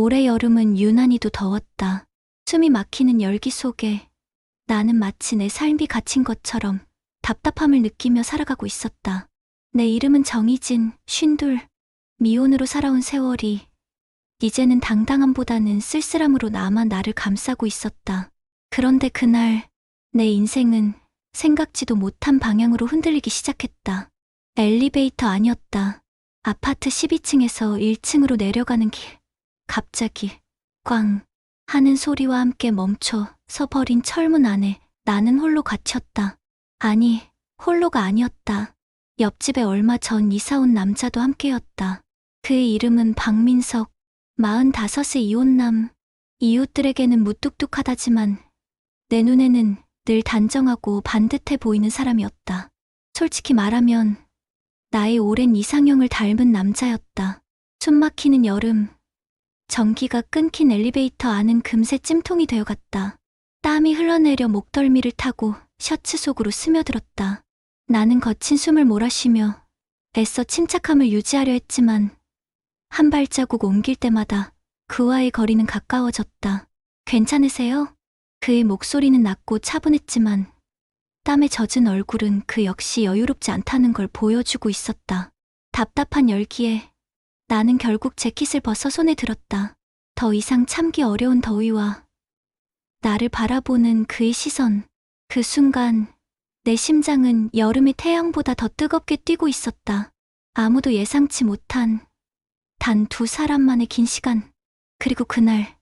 올해 여름은 유난히도 더웠다. 숨이 막히는 열기 속에 나는 마치 내 삶이 갇힌 것처럼 답답함을 느끼며 살아가고 있었다. 내 이름은 정희진, 쉰둘. 미혼으로 살아온 세월이 이제는 당당함보다는 쓸쓸함으로 나만 나를 감싸고 있었다. 그런데 그날 내 인생은 생각지도 못한 방향으로 흔들리기 시작했다. 엘리베이터 아니었다. 아파트 12층에서 1층으로 내려가는 길. 갑자기 꽝 하는 소리와 함께 멈춰 서버린 철문 안에 나는 홀로 갇혔다. 아니, 홀로가 아니었다. 옆집에 얼마 전 이사 온 남자도 함께였다. 그의 이름은 박민석, 45세 이혼남. 이웃들에게는 무뚝뚝하다지만 내 눈에는 늘 단정하고 반듯해 보이는 사람이었다. 솔직히 말하면 나의 오랜 이상형을 닮은 남자였다. 숨 막히는 여름, 전기가 끊긴 엘리베이터 안은 금세 찜통이 되어갔다. 땀이 흘러내려 목덜미를 타고 셔츠 속으로 스며들었다. 나는 거친 숨을 몰아쉬며 애써 침착함을 유지하려 했지만 한 발자국 옮길 때마다 그와의 거리는 가까워졌다. 괜찮으세요? 그의 목소리는 낮고 차분했지만 땀에 젖은 얼굴은 그 역시 여유롭지 않다는 걸 보여주고 있었다. 답답한 열기에 나는 결국 재킷을 벗어 손에 들었다. 더 이상 참기 어려운 더위와 나를 바라보는 그의 시선. 그 순간 내 심장은 여름의 태양보다 더 뜨겁게 뛰고 있었다. 아무도 예상치 못한 단 두 사람만의 긴 시간. 그리고 그날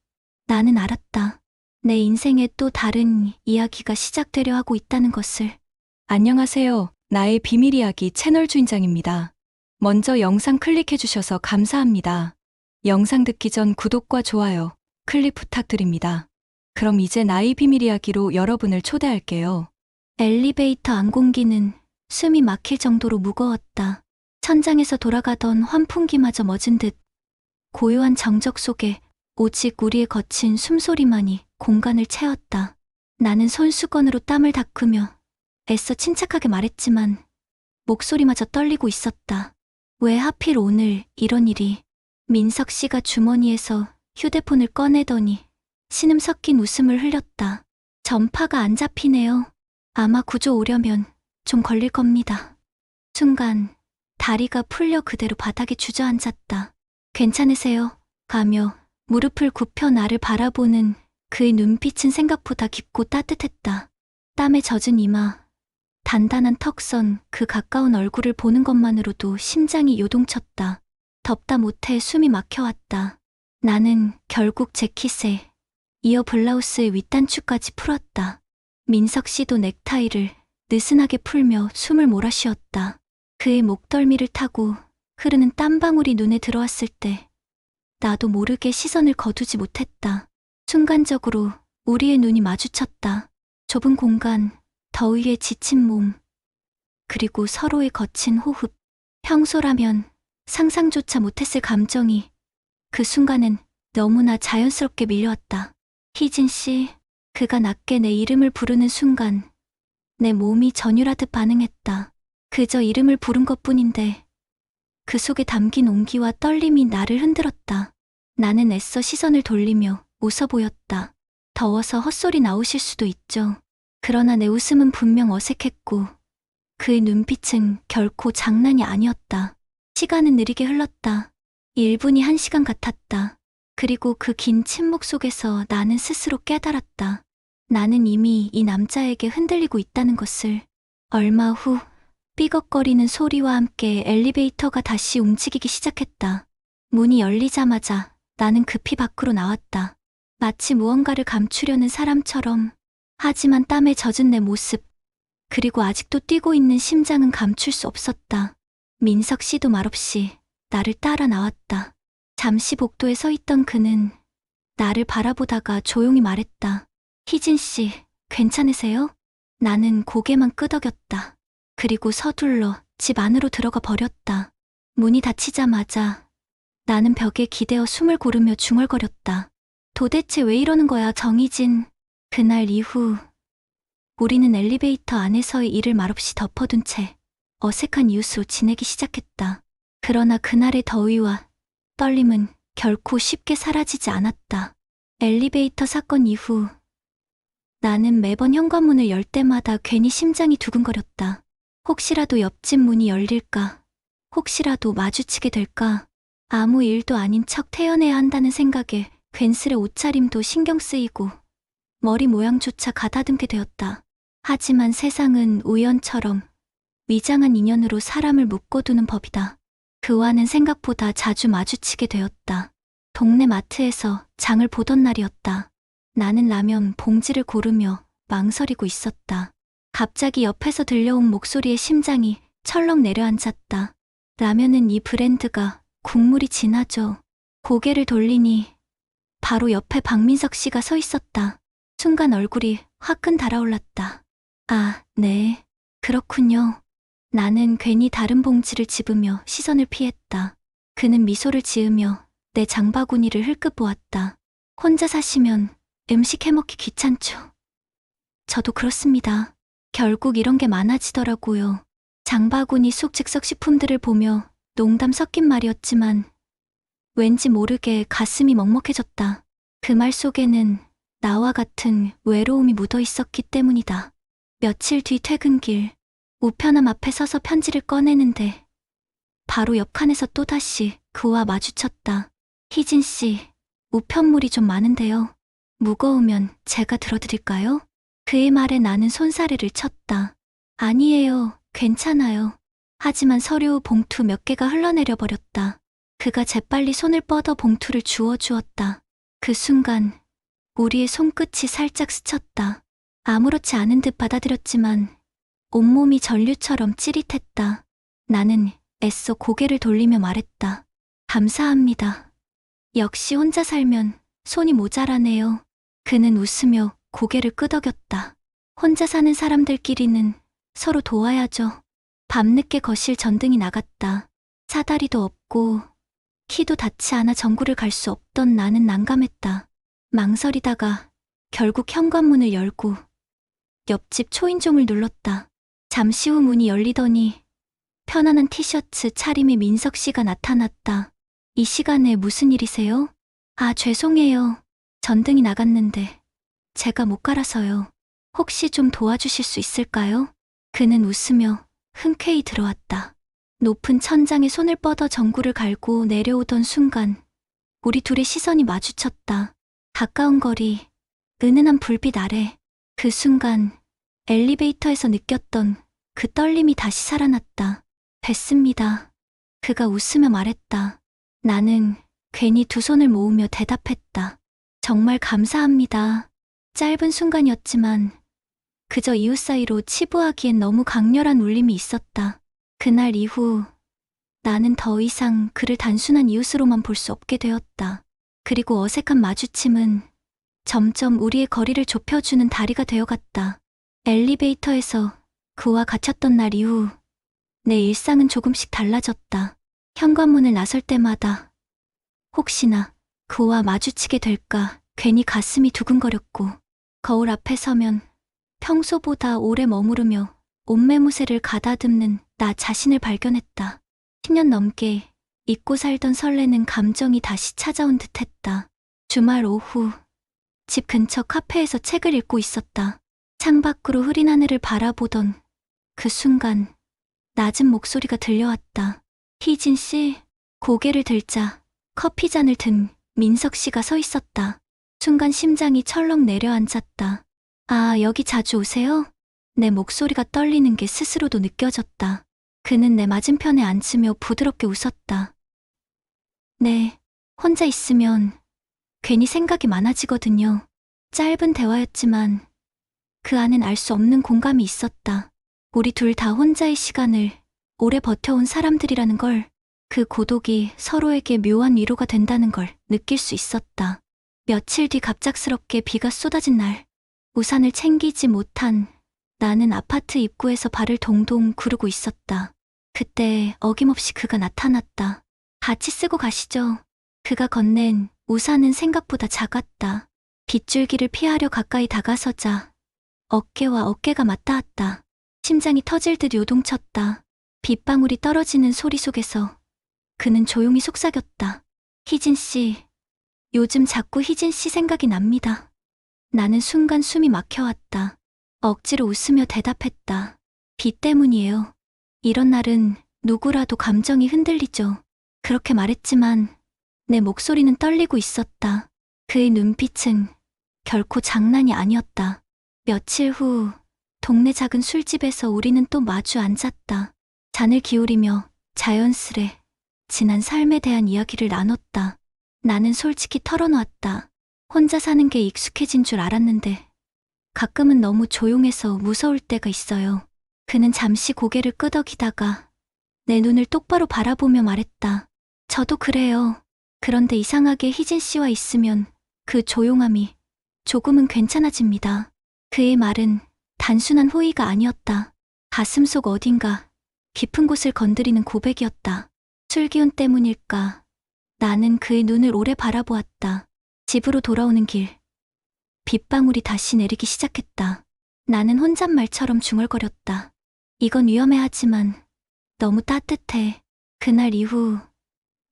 나는 알았다. 내 인생에 또 다른 이야기가 시작되려 하고 있다는 것을. 안녕하세요. 나의 비밀 이야기 채널 주인장입니다. 먼저 영상 클릭해주셔서 감사합니다. 영상 듣기 전 구독과 좋아요, 클릭 부탁드립니다. 그럼 이제 나의 비밀 이야기로 여러분을 초대할게요. 엘리베이터 안 공기는 숨이 막힐 정도로 무거웠다. 천장에서 돌아가던 환풍기마저 멎은 듯 고요한 정적 속에 오직 우리의 거친 숨소리만이 공간을 채웠다. 나는 손수건으로 땀을 닦으며 애써 침착하게 말했지만 목소리마저 떨리고 있었다. 왜 하필 오늘 이런 일이 민석 씨가 주머니에서 휴대폰을 꺼내더니 신음 섞인 웃음을 흘렸다. 전파가 안 잡히네요. 아마 구조 오려면 좀 걸릴 겁니다. 순간 다리가 풀려 그대로 바닥에 주저앉았다. 괜찮으세요? 가며 무릎을 굽혀 나를 바라보는 그의 눈빛은 생각보다 깊고 따뜻했다. 땀에 젖은 이마, 단단한 턱선, 그 가까운 얼굴을 보는 것만으로도 심장이 요동쳤다. 덥다 못해 숨이 막혀왔다. 나는 결국 재킷에 이어 블라우스의 윗단추까지 풀었다. 민석 씨도 넥타이를 느슨하게 풀며 숨을 몰아쉬었다. 그의 목덜미를 타고 흐르는 땀방울이 눈에 들어왔을 때 나도 모르게 시선을 거두지 못했다. 순간적으로 우리의 눈이 마주쳤다. 좁은 공간, 더위에 지친 몸, 그리고 서로의 거친 호흡. 평소라면 상상조차 못했을 감정이 그 순간엔 너무나 자연스럽게 밀려왔다. 희진 씨, 그가 낮게 내 이름을 부르는 순간 내 몸이 전율하듯 반응했다. 그저 이름을 부른 것 뿐인데 그 속에 담긴 온기와 떨림이 나를 흔들었다. 나는 애써 시선을 돌리며 웃어 보였다. 더워서 헛소리 나오실 수도 있죠. 그러나 내 웃음은 분명 어색했고 그의 눈빛은 결코 장난이 아니었다. 시간은 느리게 흘렀다. 1분이 한 시간 같았다. 그리고 그 긴 침묵 속에서 나는 스스로 깨달았다. 나는 이미 이 남자에게 흔들리고 있다는 것을. 얼마 후 삐걱거리는 소리와 함께 엘리베이터가 다시 움직이기 시작했다. 문이 열리자마자 나는 급히 밖으로 나왔다. 마치 무언가를 감추려는 사람처럼 하지만 땀에 젖은 내 모습, 그리고 아직도 뛰고 있는 심장은 감출 수 없었다. 민석 씨도 말없이 나를 따라 나왔다. 잠시 복도에 서 있던 그는 나를 바라보다가 조용히 말했다. 희진 씨, 괜찮으세요? 나는 고개만 끄덕였다. 그리고 서둘러 집 안으로 들어가 버렸다. 문이 닫히자마자 나는 벽에 기대어 숨을 고르며 중얼거렸다. 도대체 왜 이러는 거야, 정희진. 그날 이후 우리는 엘리베이터 안에서의 일을 말없이 덮어둔 채 어색한 이웃으로 지내기 시작했다. 그러나 그날의 더위와 떨림은 결코 쉽게 사라지지 않았다. 엘리베이터 사건 이후 나는 매번 현관문을 열 때마다 괜히 심장이 두근거렸다. 혹시라도 옆집 문이 열릴까? 혹시라도 마주치게 될까? 아무 일도 아닌 척 태어내야 한다는 생각에 괜스레 옷차림도 신경 쓰이고 머리 모양조차 가다듬게 되었다. 하지만 세상은 우연처럼 위장한 인연으로 사람을 묶어두는 법이다. 그와는 생각보다 자주 마주치게 되었다. 동네 마트에서 장을 보던 날이었다. 나는 라면 봉지를 고르며 망설이고 있었다. 갑자기 옆에서 들려온 목소리에 심장이 철렁 내려앉았다. 라면은 이 브랜드가 국물이 진하죠. 고개를 돌리니 바로 옆에 박민석 씨가 서 있었다. 순간 얼굴이 화끈 달아올랐다. 아, 네. 그렇군요. 나는 괜히 다른 봉지를 집으며 시선을 피했다. 그는 미소를 지으며 내 장바구니를 흘끗 보았다. 혼자 사시면 음식 해먹기 귀찮죠. 저도 그렇습니다. 결국 이런 게 많아지더라고요. 장바구니 속 즉석 식품들을 보며 농담 섞인 말이었지만 왠지 모르게 가슴이 먹먹해졌다. 그 말 속에는 나와 같은 외로움이 묻어 있었기 때문이다. 며칠 뒤 퇴근길, 우편함 앞에 서서 편지를 꺼내는데 바로 옆 칸에서 또다시 그와 마주쳤다. 희진 씨, 우편물이 좀 많은데요. 무거우면 제가 들어드릴까요? 그의 말에 나는 손사래를 쳤다. 아니에요, 괜찮아요. 하지만 서류 봉투 몇 개가 흘러내려 버렸다. 그가 재빨리 손을 뻗어 봉투를 주워 주었다. 그 순간 우리의 손끝이 살짝 스쳤다. 아무렇지 않은 듯 받아들였지만 온몸이 전류처럼 찌릿했다. 나는 애써 고개를 돌리며 말했다. 감사합니다. 역시 혼자 살면 손이 모자라네요. 그는 웃으며 고개를 끄덕였다. 혼자 사는 사람들끼리는 서로 도와야죠. 밤늦게 거실 전등이 나갔다. 사다리도 없고 키도 닿지 않아 전구를 갈 수 없던 나는 난감했다. 망설이다가 결국 현관문을 열고 옆집 초인종을 눌렀다. 잠시 후 문이 열리더니 편안한 티셔츠 차림의 민석 씨가 나타났다. 이 시간에 무슨 일이세요? 아, 죄송해요. 전등이 나갔는데 제가 못 갈아서요. 혹시 좀 도와주실 수 있을까요? 그는 웃으며 흔쾌히 들어왔다. 높은 천장에 손을 뻗어 전구를 갈고 내려오던 순간 우리 둘의 시선이 마주쳤다. 가까운 거리, 은은한 불빛 아래 그 순간 엘리베이터에서 느꼈던 그 떨림이 다시 살아났다. 뵀습니다. 그가 웃으며 말했다. 나는 괜히 두 손을 모으며 대답했다. 정말 감사합니다. 짧은 순간이었지만 그저 이웃 사이로 치부하기엔 너무 강렬한 울림이 있었다. 그날 이후 나는 더 이상 그를 단순한 이웃으로만 볼 수 없게 되었다. 그리고 어색한 마주침은 점점 우리의 거리를 좁혀주는 다리가 되어갔다. 엘리베이터에서 그와 갇혔던 날 이후 내 일상은 조금씩 달라졌다. 현관문을 나설 때마다 혹시나 그와 마주치게 될까 괜히 가슴이 두근거렸고 거울 앞에 서면 평소보다 오래 머무르며 옷매무새를 가다듬는 나 자신을 발견했다. 10년 넘게 잊고 살던 설레는 감정이 다시 찾아온 듯 했다. 주말 오후, 집 근처 카페에서 책을 읽고 있었다. 창밖으로 흐린 하늘을 바라보던 그 순간, 낮은 목소리가 들려왔다. 희진 씨, 고개를 들자 커피 잔을 든 민석 씨가 서 있었다. 순간 심장이 철렁 내려앉았다. 아, 여기 자주 오세요? 내 목소리가 떨리는 게 스스로도 느껴졌다. 그는 내 맞은편에 앉으며 부드럽게 웃었다. 네, 혼자 있으면 괜히 생각이 많아지거든요. 짧은 대화였지만 그 안엔 알 수 없는 공감이 있었다. 우리 둘 다 혼자의 시간을 오래 버텨온 사람들이라는 걸, 그 고독이 서로에게 묘한 위로가 된다는 걸 느낄 수 있었다. 며칠 뒤 갑작스럽게 비가 쏟아진 날, 우산을 챙기지 못한 나는 아파트 입구에서 발을 동동 구르고 있었다. 그때 어김없이 그가 나타났다. 같이 쓰고 가시죠. 그가 건넨 우산은 생각보다 작았다. 빗줄기를 피하려 가까이 다가서자 어깨와 어깨가 맞닿았다. 심장이 터질 듯 요동쳤다. 빗방울이 떨어지는 소리 속에서 그는 조용히 속삭였다. 희진 씨, 요즘 자꾸 희진 씨 생각이 납니다. 나는 순간 숨이 막혀왔다. 억지로 웃으며 대답했다. 비 때문이에요. 이런 날은 누구라도 감정이 흔들리죠. 그렇게 말했지만 내 목소리는 떨리고 있었다. 그의 눈빛은 결코 장난이 아니었다. 며칠 후 동네 작은 술집에서 우리는 또 마주 앉았다. 잔을 기울이며 자연스레 지난 삶에 대한 이야기를 나눴다. 나는 솔직히 털어놓았다. 혼자 사는 게 익숙해진 줄 알았는데 가끔은 너무 조용해서 무서울 때가 있어요. 그는 잠시 고개를 끄덕이다가 내 눈을 똑바로 바라보며 말했다. 저도 그래요. 그런데 이상하게 희진 씨와 있으면 그 조용함이 조금은 괜찮아집니다. 그의 말은 단순한 호의가 아니었다. 가슴 속 어딘가 깊은 곳을 건드리는 고백이었다. 술 기운 때문일까? 나는 그의 눈을 오래 바라보았다. 집으로 돌아오는 길. 빗방울이 다시 내리기 시작했다. 나는 혼잣말처럼 중얼거렸다. 이건 위험해 하지만 너무 따뜻해. 그날 이후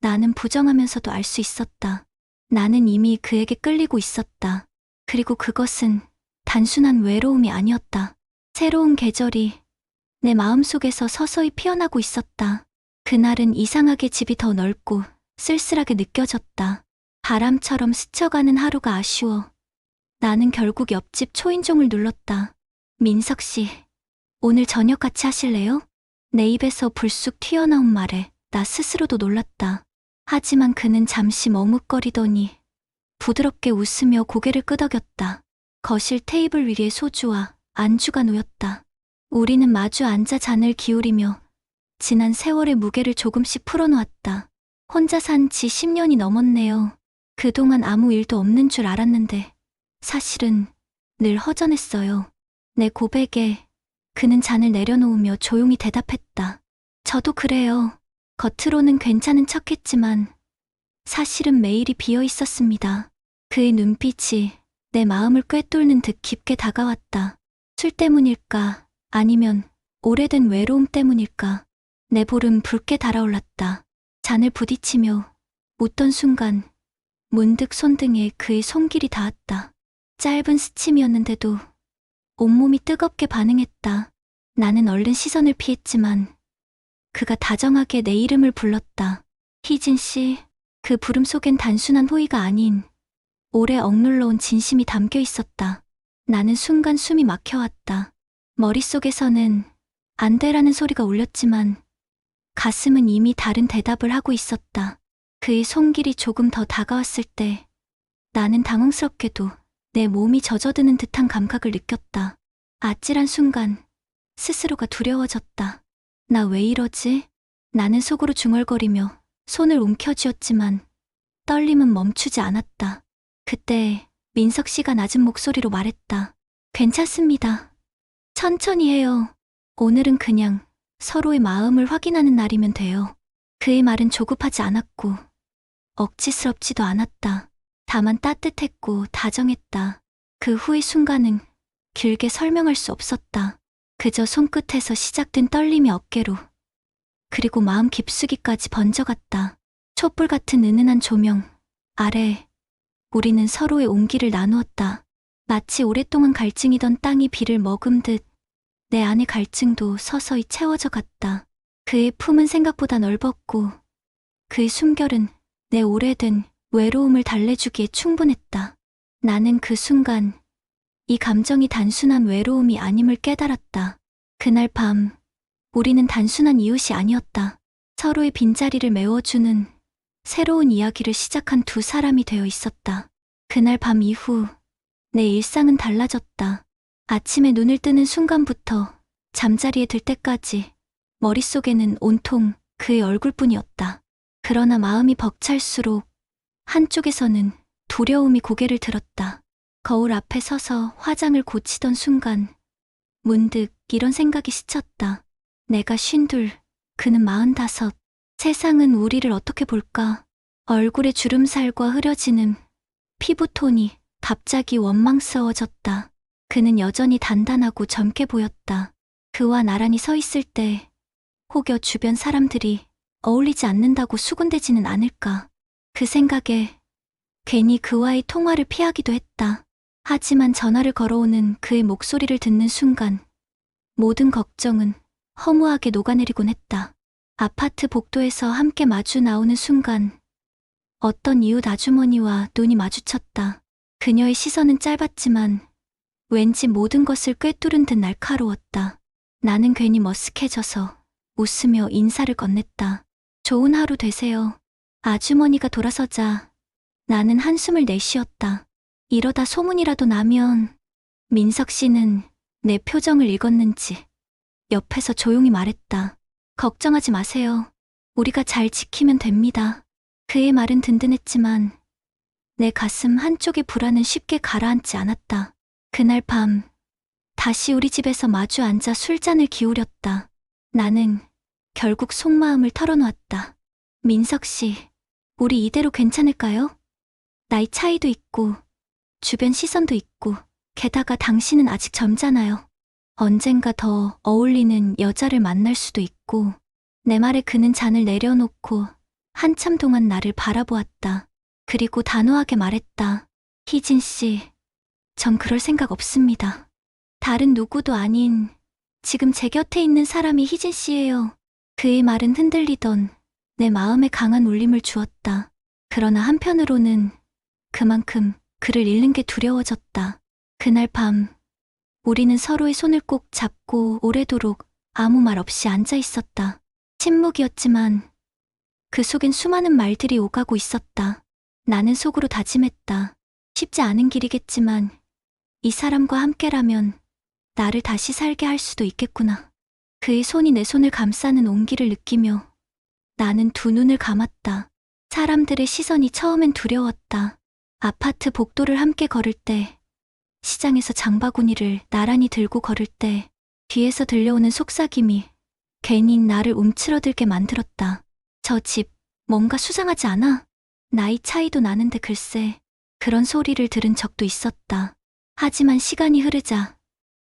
나는 부정하면서도 알 수 있었다. 나는 이미 그에게 끌리고 있었다. 그리고 그것은 단순한 외로움이 아니었다. 새로운 계절이 내 마음속에서 서서히 피어나고 있었다. 그날은 이상하게 집이 더 넓고 쓸쓸하게 느껴졌다. 바람처럼 스쳐가는 하루가 아쉬워. 나는 결국 옆집 초인종을 눌렀다. 민석 씨, 오늘 저녁 같이 하실래요? 내 입에서 불쑥 튀어나온 말에 나 스스로도 놀랐다. 하지만 그는 잠시 머뭇거리더니 부드럽게 웃으며 고개를 끄덕였다. 거실 테이블 위에 소주와 안주가 놓였다. 우리는 마주 앉아 잔을 기울이며 지난 세월의 무게를 조금씩 풀어놓았다. 혼자 산 지 10년이 넘었네요. 그동안 아무 일도 없는 줄 알았는데 사실은 늘 허전했어요. 내 고백에 그는 잔을 내려놓으며 조용히 대답했다. 저도 그래요. 겉으로는 괜찮은 척 했지만 사실은 매일이 비어 있었습니다. 그의 눈빛이 내 마음을 꿰뚫는 듯 깊게 다가왔다. 술 때문일까? 아니면 오래된 외로움 때문일까? 내 볼은 붉게 달아올랐다. 잔을 부딪히며 웃던 순간 문득 손등에 그의 손길이 닿았다. 짧은 스침이었는데도 온몸이 뜨겁게 반응했다. 나는 얼른 시선을 피했지만 그가 다정하게 내 이름을 불렀다. 희진 씨, 그 부름 속엔 단순한 호의가 아닌 오래 억눌러온 진심이 담겨 있었다. 나는 순간 숨이 막혀왔다. 머릿속에서는 안 돼라는 소리가 울렸지만 가슴은 이미 다른 대답을 하고 있었다. 그의 손길이 조금 더 다가왔을 때 나는 당황스럽게도 내 몸이 젖어드는 듯한 감각을 느꼈다. 아찔한 순간 스스로가 두려워졌다. 나 왜 이러지? 나는 속으로 중얼거리며 손을 움켜쥐었지만 떨림은 멈추지 않았다. 그때 민석 씨가 낮은 목소리로 말했다. 괜찮습니다. 천천히 해요. 오늘은 그냥 서로의 마음을 확인하는 날이면 돼요. 그의 말은 조급하지 않았고 억지스럽지도 않았다. 다만 따뜻했고 다정했다. 그 후의 순간은 길게 설명할 수 없었다. 그저 손끝에서 시작된 떨림이 어깨로 그리고 마음 깊숙이까지 번져갔다. 촛불 같은 은은한 조명 아래 우리는 서로의 온기를 나누었다. 마치 오랫동안 갈증이던 땅이 비를 머금 듯 내 안의 갈증도 서서히 채워져 갔다. 그의 품은 생각보다 넓었고 그의 숨결은 내 오래된 외로움을 달래주기에 충분했다. 나는 그 순간 이 감정이 단순한 외로움이 아님을 깨달았다. 그날 밤 우리는 단순한 이웃이 아니었다. 서로의 빈자리를 메워주는 새로운 이야기를 시작한 두 사람이 되어 있었다. 그날 밤 이후 내 일상은 달라졌다. 아침에 눈을 뜨는 순간부터 잠자리에 들 때까지 머릿속에는 온통 그의 얼굴뿐이었다. 그러나 마음이 벅찰수록 한쪽에서는 두려움이 고개를 들었다. 거울 앞에 서서 화장을 고치던 순간 문득 이런 생각이 스쳤다. 내가 쉰둘, 그는 마흔다섯. 세상은 우리를 어떻게 볼까? 얼굴의 주름살과 흐려지는 피부톤이 갑자기 원망스러워졌다. 그는 여전히 단단하고 젊게 보였다. 그와 나란히 서 있을 때 혹여 주변 사람들이 어울리지 않는다고 수군대지는 않을까. 그 생각에 괜히 그와의 통화를 피하기도 했다. 하지만 전화를 걸어오는 그의 목소리를 듣는 순간 모든 걱정은 허무하게 녹아내리곤 했다. 아파트 복도에서 함께 마주 나오는 순간 어떤 이웃 아주머니와 눈이 마주쳤다. 그녀의 시선은 짧았지만 왠지 모든 것을 꿰뚫은 듯 날카로웠다. 나는 괜히 머쓱해져서 웃으며 인사를 건넸다. 좋은 하루 되세요. 아주머니가 돌아서자 나는 한숨을 내쉬었다. 이러다 소문이라도 나면 민석 씨는 내 표정을 읽었는지 옆에서 조용히 말했다. 걱정하지 마세요. 우리가 잘 지키면 됩니다. 그의 말은 든든했지만 내 가슴 한쪽의 불안은 쉽게 가라앉지 않았다. 그날 밤 다시 우리 집에서 마주 앉아 술잔을 기울였다. 나는 결국 속마음을 털어놓았다. 민석 씨, 우리 이대로 괜찮을까요? 나이 차이도 있고, 주변 시선도 있고, 게다가 당신은 아직 젊잖아요. 언젠가 더 어울리는 여자를 만날 수도 있고, 내 말에 그는 잔을 내려놓고 한참 동안 나를 바라보았다. 그리고 단호하게 말했다. 희진 씨, 전 그럴 생각 없습니다. 다른 누구도 아닌 지금 제 곁에 있는 사람이 희진 씨예요. 그의 말은 흔들리던 내 마음에 강한 울림을 주었다. 그러나 한편으로는 그만큼 그를 잃는 게 두려워졌다. 그날 밤 우리는 서로의 손을 꼭 잡고 오래도록 아무 말 없이 앉아 있었다. 침묵이었지만 그 속엔 수많은 말들이 오가고 있었다. 나는 속으로 다짐했다. 쉽지 않은 길이겠지만 이 사람과 함께라면 나를 다시 살게 할 수도 있겠구나. 그의 손이 내 손을 감싸는 온기를 느끼며 나는 두 눈을 감았다. 사람들의 시선이 처음엔 두려웠다. 아파트 복도를 함께 걸을 때, 시장에서 장바구니를 나란히 들고 걸을 때, 뒤에서 들려오는 속삭임이 괜히 나를 움츠러들게 만들었다. 저 집, 뭔가 수상하지 않아? 나이 차이도 나는데 글쎄, 그런 소리를 들은 적도 있었다. 하지만 시간이 흐르자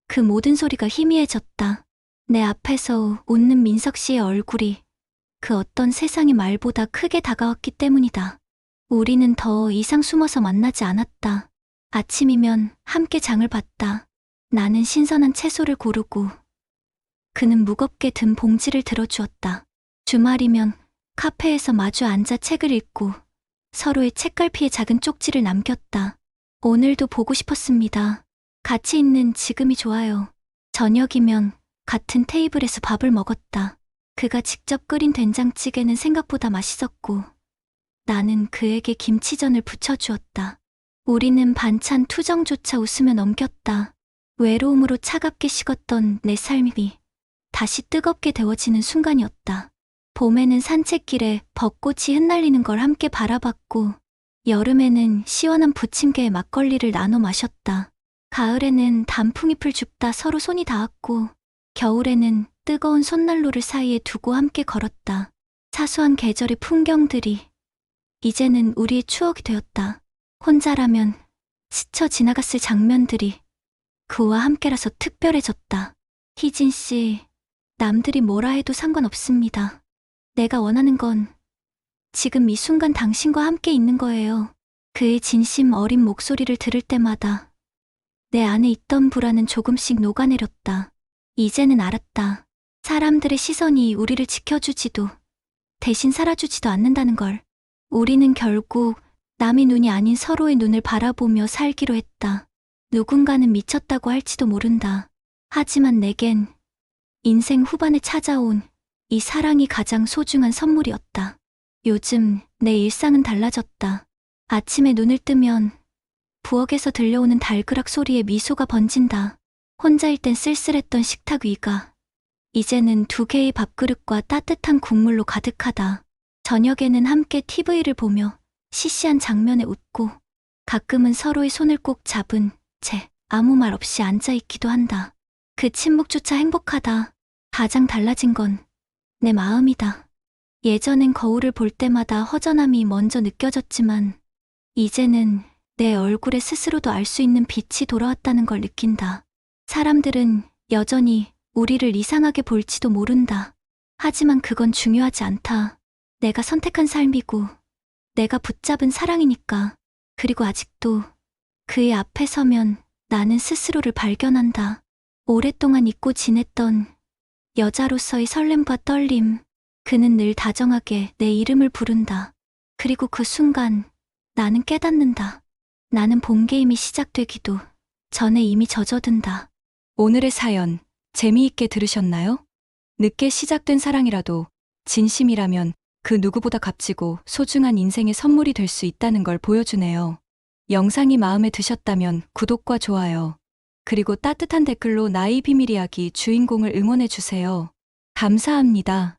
그 모든 소리가 희미해졌다. 내 앞에서 웃는 민석 씨의 얼굴이 그 어떤 세상의 말보다 크게 다가왔기 때문이다. 우리는 더 이상 숨어서 만나지 않았다. 아침이면 함께 장을 봤다. 나는 신선한 채소를 고르고 그는 무겁게 든 봉지를 들어주었다. 주말이면 카페에서 마주 앉아 책을 읽고 서로의 책갈피에 작은 쪽지를 남겼다. 오늘도 보고 싶었습니다. 같이 있는 지금이 좋아요. 저녁이면 같은 테이블에서 밥을 먹었다. 그가 직접 끓인 된장찌개는 생각보다 맛있었고, 나는 그에게 김치전을 부쳐주었다. 우리는 반찬 투정조차 웃으며 넘겼다. 외로움으로 차갑게 식었던 내 삶이 다시 뜨겁게 데워지는 순간이었다. 봄에는 산책길에 벚꽃이 흩날리는 걸 함께 바라봤고, 여름에는 시원한 부침개에 막걸리를 나눠 마셨다. 가을에는 단풍잎을 줍다 서로 손이 닿았고, 겨울에는 뜨거운 손난로를 사이에 두고 함께 걸었다. 사소한 계절의 풍경들이 이제는 우리의 추억이 되었다. 혼자라면 스쳐 지나갔을 장면들이 그와 함께라서 특별해졌다. 희진 씨, 남들이 뭐라 해도 상관없습니다. 내가 원하는 건 지금 이 순간 당신과 함께 있는 거예요. 그의 진심 어린 목소리를 들을 때마다 내 안에 있던 불안은 조금씩 녹아내렸다. 이제는 알았다. 사람들의 시선이 우리를 지켜주지도 대신 살아주지도 않는다는 걸. 우리는 결국 남의 눈이 아닌 서로의 눈을 바라보며 살기로 했다. 누군가는 미쳤다고 할지도 모른다. 하지만 내겐 인생 후반에 찾아온 이 사랑이 가장 소중한 선물이었다. 요즘 내 일상은 달라졌다. 아침에 눈을 뜨면 부엌에서 들려오는 달그락 소리에 미소가 번진다. 혼자일 땐 쓸쓸했던 식탁 위가 이제는 두 개의 밥그릇과 따뜻한 국물로 가득하다. 저녁에는 함께 TV를 보며 시시한 장면에 웃고 가끔은 서로의 손을 꼭 잡은 채 아무 말 없이 앉아있기도 한다. 그 침묵조차 행복하다. 가장 달라진 건 내 마음이다. 예전엔 거울을 볼 때마다 허전함이 먼저 느껴졌지만 이제는 내 얼굴에 스스로도 알 수 있는 빛이 돌아왔다는 걸 느낀다. 사람들은 여전히 우리를 이상하게 볼지도 모른다. 하지만 그건 중요하지 않다. 내가 선택한 삶이고 내가 붙잡은 사랑이니까. 그리고 아직도 그의 앞에 서면 나는 스스로를 발견한다. 오랫동안 잊고 지냈던 여자로서의 설렘과 떨림. 그는 늘 다정하게 내 이름을 부른다. 그리고 그 순간 나는 깨닫는다. 나는 본 게임이 시작되기도 전에 이미 젖어든다. 오늘의 사연 재미있게 들으셨나요? 늦게 시작된 사랑이라도 진심이라면 그 누구보다 값지고 소중한 인생의 선물이 될 수 있다는 걸 보여주네요. 영상이 마음에 드셨다면 구독과 좋아요. 그리고 따뜻한 댓글로 나의 비밀 이야기 주인공을 응원해주세요. 감사합니다.